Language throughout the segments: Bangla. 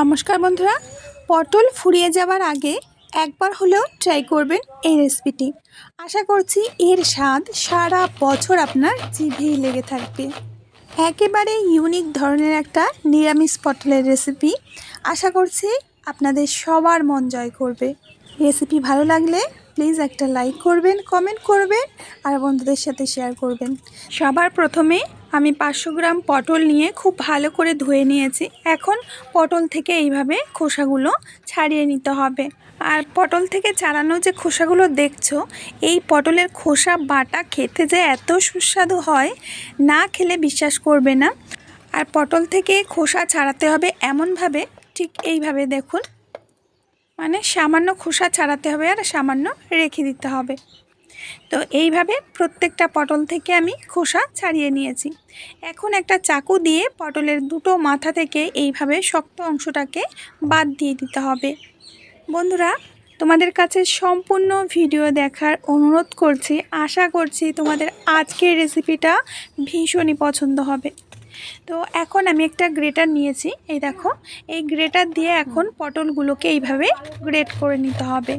নমস্কার বন্ধুরা, পটল ফুরিয়ে যাওয়ার আগে একবার হলেও ট্রাই করবেন এই রেসিপিটি আশা করছি এর স্বাদ সারা বছর আপনার জিভেই লেগে থাকবে। একেবারে ইউনিক ধরনের একটা নিরামিষ পটলের রেসিপি আশা করছি আপনাদের সবার মন জয় করবে। রেসিপি ভালো লাগলে প্লিজ একটা লাইক করবেন কমেন্ট করবেন, আর বন্ধুদের সাথে শেয়ার করবেন। সবার প্রথমে আমি পাঁচশো গ্রাম পটল নিয়ে খুব ভালো করে ধুয়ে নিয়েছি। এখন পটল থেকে এইভাবে খোসাগুলো ছাড়িয়ে নিতে হবে। আর পটল থেকে ছাড়ানো যে খোসাগুলো দেখছ, এই পটলের খোসা বাটা খেতে যে এত সুস্বাদু হয়, না খেলে বিশ্বাস করবে না। আর পটল থেকে খোসা ছাড়াতে হবে এমনভাবে, ঠিক এইভাবে দেখুন। মানে সামান্য খোসা ছাড়াতে হবে আর সামান্য রেখে দিতে হবে। তো এইভাবে প্রত্যেকটা পটল থেকে আমি খোসা ছাড়িয়ে নিয়েছি। এখন একটা চাকু দিয়ে পটলের দুটো মাথা থেকে এইভাবে শক্ত অংশটাকে বাদ দিয়ে দিতে হবে। বন্ধুরা, তোমাদের কাছে সম্পূর্ণ ভিডিও দেখার অনুরোধ করছি। আশা করছি তোমাদের আজকের রেসিপিটা ভীষণই পছন্দ হবে। তো এখন আমি একটা গ্রেটার নিয়েছি। এই দেখো, এই গ্রেটার দিয়ে এখন পটলগুলোকে এইভাবে গ্রেট করে নিতে হবে।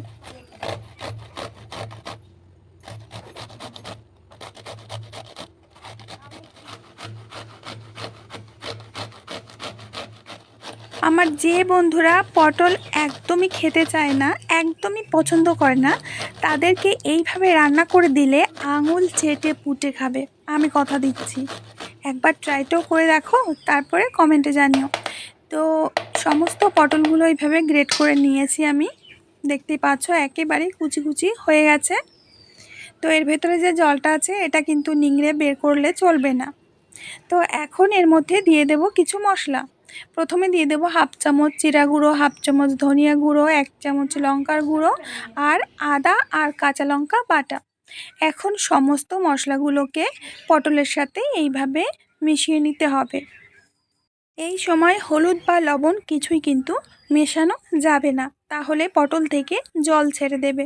আমার যে বন্ধুরা পটল একদমই খেতে চায় না, একদমই পছন্দ করে না, তাদেরকে এইভাবে রান্না করে দিলে আঙুল চেটে পুটে খাবে। আমি কথা দিচ্ছি। একবার ট্রাইটাও করে দেখো, তারপরে কমেন্টে জানিও। তো সমস্ত পটলগুলো এইভাবে গ্রেট করে নিয়েছি আমি। দেখতেই পাচ্ছ একেবারে কুচি কুচি হয়ে গেছে। তো এর ভেতরে যে জলটা আছে, এটা কিন্তু নিংড়ে বের করলে চলবে না। তো এখন এর মধ্যে দিয়ে দেব কিছু মশলা। প্রথমে দিয়ে দেবো হাফ চামচ জিরা গুঁড়ো, হাফ চামচ ধনিয়া গুঁড়ো, এক চামচ লঙ্কার গুঁড়ো আর আদা আর কাঁচা লঙ্কা বাটা। এখন সমস্ত মশলাগুলোকে পটলের সাথে এইভাবে মিশিয়ে নিতে হবে। এই সময় হলুদ বা লবণ কিছুই কিন্তু মেশানো যাবে না। তাহলে পটল থেকে জল ছেড়ে দেবে।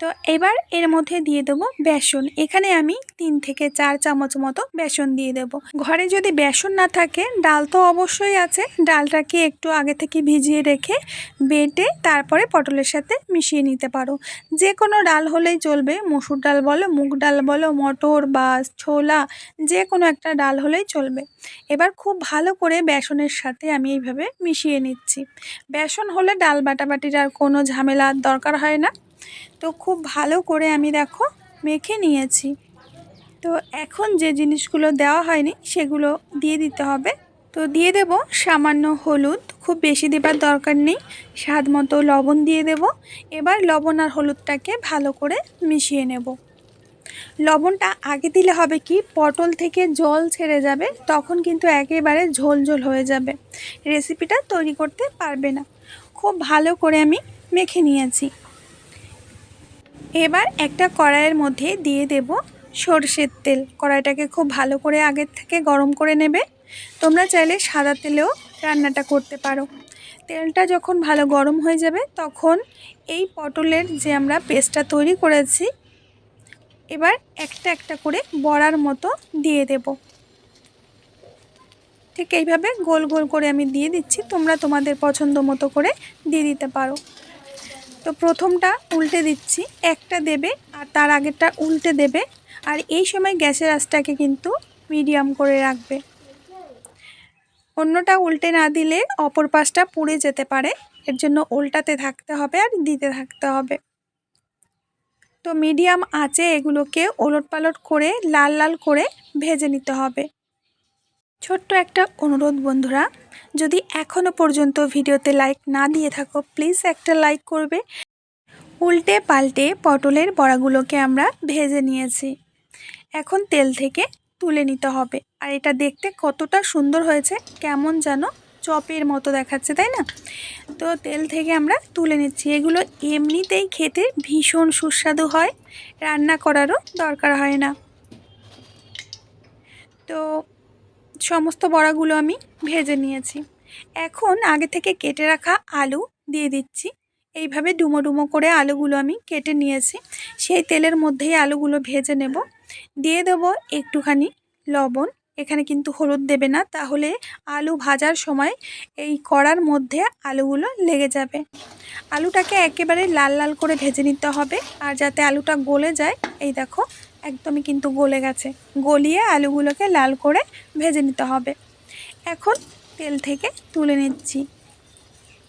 তো এবার এর মধ্যে দিয়ে দেবো বেসন। এখানে আমি তিন থেকে চার চামচ মতো বেসন দিয়ে দেব। ঘরে যদি বেসন না থাকে, ডাল তো অবশ্যই আছে। ডালটাকে একটু আগে থেকে ভিজিয়ে রেখে বেটে তারপরে পটলের সাথে মিশিয়ে নিতে পারো। যে কোনো ডাল হলেই চলবে। মসুর ডাল বলো, মুগ ডাল বলো, মটর বা ছোলা যে কোনো একটা ডাল হলেই চলবে। এবার খুব ভালো করে বেসনের সাথে আমি এইভাবে মিশিয়ে নিচ্ছি। বেসন হলে ডাল বাটাবাটির আর কোনো ঝামেলার দরকার হয় না। তো খুব ভালো করে আমি দেখো মেখে নিয়েছি। তো এখন যে জিনিসগুলো দেওয়া হয়নি সেগুলো দিয়ে দিতে হবে। তো দিয়ে দেব সামান্য হলুদ, খুব বেশি দেবার দরকার নেই, স্বাদ মতো লবণ দিয়ে দেব। এবার লবণ আর হলুদটাকে ভালো করে মিশিয়ে নেব। লবণটা আগে দিলে হবে কি, পটল থেকে জল ছেড়ে যাবে, তখন কিন্তু একেবারে ঝোল ঝোল হয়ে যাবে। রেসিপিটা তৈরি করতে পারবে না। খুব ভালো করে আমি মেখে নিয়েছি। এবার একটা কড়াইয়ের মধ্যে দিয়ে দেব সর্ষের তেল। কড়াইটাকে খুব ভালো করে আগের থেকে গরম করে নেবে। তোমরা চাইলে সাদা তেলেও রান্নাটা করতে পারো। তেলটা যখন ভালো গরম হয়ে যাবে, তখন এই পটলের যে আমরা পেস্টটা তৈরি করেছি, এবার একটা একটা করে বড়ার মতো দিয়ে দেব। ঠিক এইভাবে গোল গোল করে আমি দিয়ে দিচ্ছি। তোমরা তোমাদের পছন্দ মতো করে দিয়ে দিতে পারো। তো প্রথমটা উল্টে দিচ্ছি, একটা দেবে আর তার আগেরটা উল্টে দেবে আর এই সময় গ্যাসের আঁচটাকে কিন্তু মিডিয়াম করে রাখবে। অন্যটা উল্টে না দিলে অপর পাশটা পুড়ে যেতে পারে, এর জন্য উল্টাতে থাকতে হবে আর দিতে থাকতে হবে। তো মিডিয়াম আঁচে এগুলোকে ওলট পালট করে লাল লাল করে ভেজে নিতে হবে। ছোট্ট একটা অনুরোধ বন্ধুরা যদি এখনও পর্যন্ত ভিডিওতে লাইক না দিয়ে থাকো প্লিজ একটা লাইক করবে। উল্টে পাল্টে পটলের বড়াগুলোকে আমরা ভেজে নিয়েছি। এখন তেল থেকে তুলে নিতে হবে। আর এটা দেখতে কতটা সুন্দর হয়েছে, কেমন যেন চপের মতো দেখাচ্ছে, তাই না? তো তেল থেকে আমরা তুলে নিচ্ছি। এগুলো এমনিতেই খেতে ভীষণ সুস্বাদু হয়। রান্না করারও দরকার হয় না। তো সমস্ত বড়াগুলো আমি ভেজে নিয়েছি। এখন আগে থেকে কেটে রাখা আলু দিয়ে দিচ্ছি। এইভাবে ডুমো ডুমো করে আলুগুলো আমি কেটে নিয়েছি। সেই তেলের মধ্যেই আলুগুলো ভেজে নেব। দিয়ে দেব একটুখানি লবণ। এখানে কিন্তু হলুদ দেবে না, তাহলে আলু ভাজার সময় এই কড়ার মধ্যে আলুগুলো লেগে যাবে। আলুটাকে একেবারে লাল লাল করে ভেজে নিতে হবে, আর যাতে আলুটা গলে যায়, এই দেখো একদমই কিন্তু গলে গেছে। গলিয়ে আলুগুলোকে লাল করে ভেজে নিতে হবে। এখন তেল থেকে তুলে নিচ্ছি।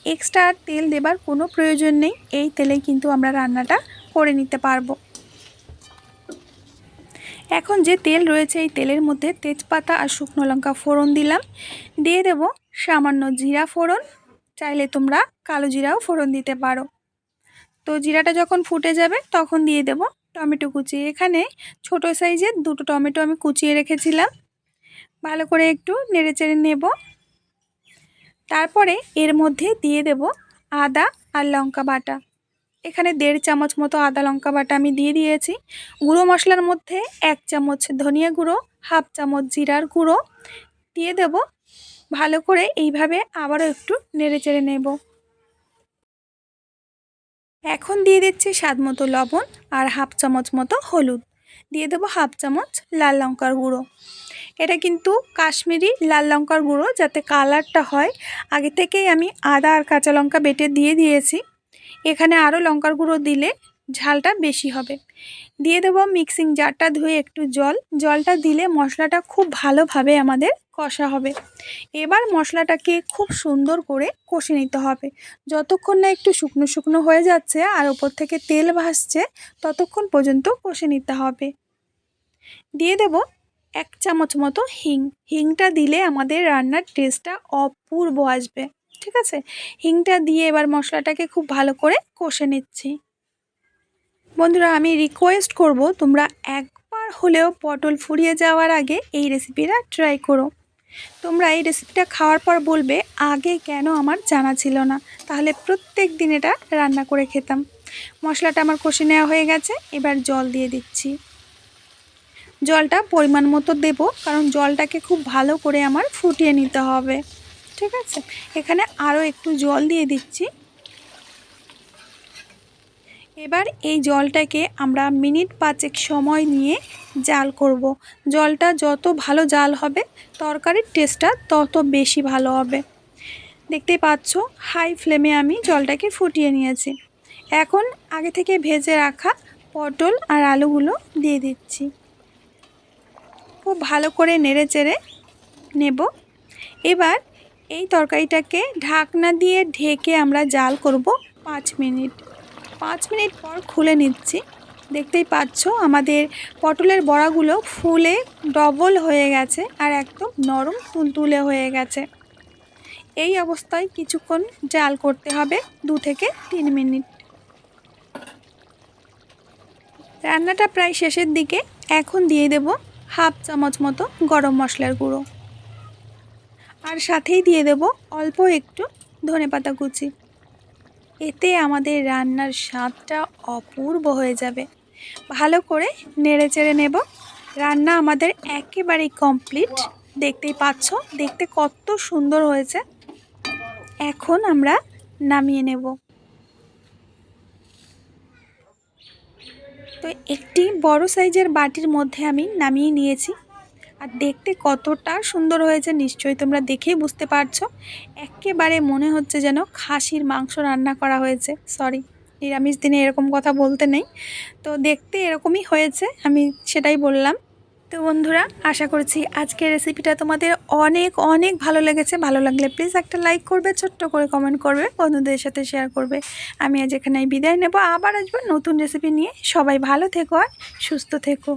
এক্সট্রা আর তেল দেবার কোনো প্রয়োজন নেই। এই তেলে কিন্তু আমরা রান্নাটা করে নিতে পারব। এখন যে তেল রয়েছে, এই তেলের মধ্যে তেজপাতা আর শুকনো লঙ্কা ফোড়ন দিলাম। দিয়ে দেব সামান্য জিরা ফোড়ন। চাইলে তোমরা কালো জিরাও ফোড়ন দিতে পারো। তো জিরাটা যখন ফুটে যাবে, তখন দিয়ে দেব টমেটো কুচি। এখানে ছোট সাইজের দুটো টমেটো আমি কুচিয়ে রেখেছিলাম। ভালো করে একটু নেড়ে চেড়ে নেব। তারপরে এর মধ্যে দিয়ে দেব আদা আর লঙ্কা বাটা। এখানে দেড় চামচ মতো আদা লঙ্কা বাটা আমি দিয়ে দিয়েছি। গুঁড়ো মশলার মধ্যে এক চামচ ধনিয়া গুঁড়ো, হাফ চামচ জিরার গুঁড়ো। দিয়ে দেব ভালো করে এইভাবে আবারও একটু নেড়ে চেড়ে নেব। এখন দিয়ে দিচ্ছি স্বাদ মতো লবণ আর হাফ চামচ মতো হলুদ। দিয়ে দেবো হাফ চামচ লাল লঙ্কার গুঁড়ো। এটা কিন্তু কাশ্মীরি লাল লঙ্কার গুঁড়ো যাতে কালারটা হয়। আগে থেকেই আমি আদা আর কাঁচা লঙ্কা বেটে দিয়ে দিয়েছি। এখানে আরও লঙ্কার গুঁড়ো দিলে ঝালটা বেশি হবে। দিয়ে দেবো মিক্সিং জারটা ধুয়ে একটু জল। জলটা দিলে মশলাটা খুব ভালোভাবে আমাদের কষা হবে। এবার মশলাটাকে খুব সুন্দর করে কষে নিতে হবে। যতক্ষণ না একটু শুকনো শুকনো হয়ে যাচ্ছে আর ওপর থেকে তেল ভাসছে, ততক্ষণ পর্যন্ত কষে নিতে হবে। দিয়ে দেব এক চামচ মতো হিং। হিংটা দিলে আমাদের রান্নার টেস্টটা অপূর্ব আসবে। ঠিক আছে? হিংটা দিয়ে এবার মশলাটাকে খুব ভালো করে কষে নিচ্ছি। বন্ধুরা, আমি রিকোয়েস্ট করব তোমরা একবার হলেও পটল ফুরিয়ে যাওয়ার আগে এই রেসিপিটা ট্রাই করো। তোমরা এই রেসিপিটা খাওয়ার পর বলবে, আগে কেন আমার জানা ছিল না? তাহলে প্রত্যেক দিন এটা রান্না করে খেতাম। মশলাটা আমার কষে নেওয়া হয়ে গেছে, এবার জল দিয়ে দিচ্ছি। জলটা পরিমাণ মতো দেব, কারণ জলটাকে খুব ভালো করে আমার ফুটিয়ে নিতে হবে। ঠিক আছে? এখানে আরও একটু জল দিয়ে দিচ্ছি। এবার এই জলটাকে আমরা মিনিট পাঁচেক সময় নিয়ে জাল করব। জলটা যত ভালো জাল হবে, তরকারির টেস্টটা তত বেশি ভালো হবে। দেখতে পাচ্ছ হাই ফ্লেমে আমি জলটাকে ফুটিয়ে নিয়েছি। এখন আগে থেকে ভেজে রাখা পটল আর আলুগুলো দিয়ে দিচ্ছি। খুব ভালো করে নেড়ে চেড়ে নেব। এবার এই তরকারিটাকে ঢাকনা দিয়ে ঢেকে আমরা জাল করব পাঁচ মিনিট। পাঁচ মিনিট পর খুলে নিচ্ছি। দেখতেই পাচ্ছ আমাদের পটলের বড়াগুলো ফুলে ডবল হয়ে গেছে আর একদম নরম তুলতুলে হয়ে গেছে। এই অবস্থায় কিছুক্ষণ জাল করতে হবে দু থেকে তিন মিনিট। রান্নাটা প্রায় শেষের দিকে এখন দিয়ে দেব হাফ চামচ মতো গরম মশলার গুঁড়ো। আর সাথেই দিয়ে দেব অল্প একটু ধনেপাতা কুচি। এতে আমাদের রান্নার স্বাদটা অপূর্ব হয়ে যাবে। ভালো করে নেড়ে চেড়ে নেব। রান্না আমাদের একেবারেই কমপ্লিট। দেখতেই পাচ্ছ, দেখতে কত সুন্দর হয়েছে। এখন আমরা নামিয়ে নেব। তো একটি বড় সাইজের বাটির মধ্যে আমি নামিয়ে নিয়েছি। আর দেখতে কতটা সুন্দর হয়েছে নিশ্চয়ই তোমরা দেখেই বুঝতে পারছ। একেবারে মনে হচ্ছে যেন খাসির মাংস রান্না করা হয়েছে। সরি নিরামিষ দিনে এরকম কথা বলতে নেই। তো দেখতে এরকমই হয়েছে, আমি সেটাই বললাম। তো বন্ধুরা, আশা করছি আজকের রেসিপিটা তোমাদের অনেক অনেক ভালো লেগেছে। ভালো লাগলে প্লিজ একটা লাইক করবে, ছোট্ট করে কমেন্ট করবে, বন্ধুদের সাথে শেয়ার করবে। আমি আজ এখানে বিদায় নেব। আবার আসব নতুন রেসিপি নিয়ে। সবাই ভালো থেকো আর সুস্থ থেকো।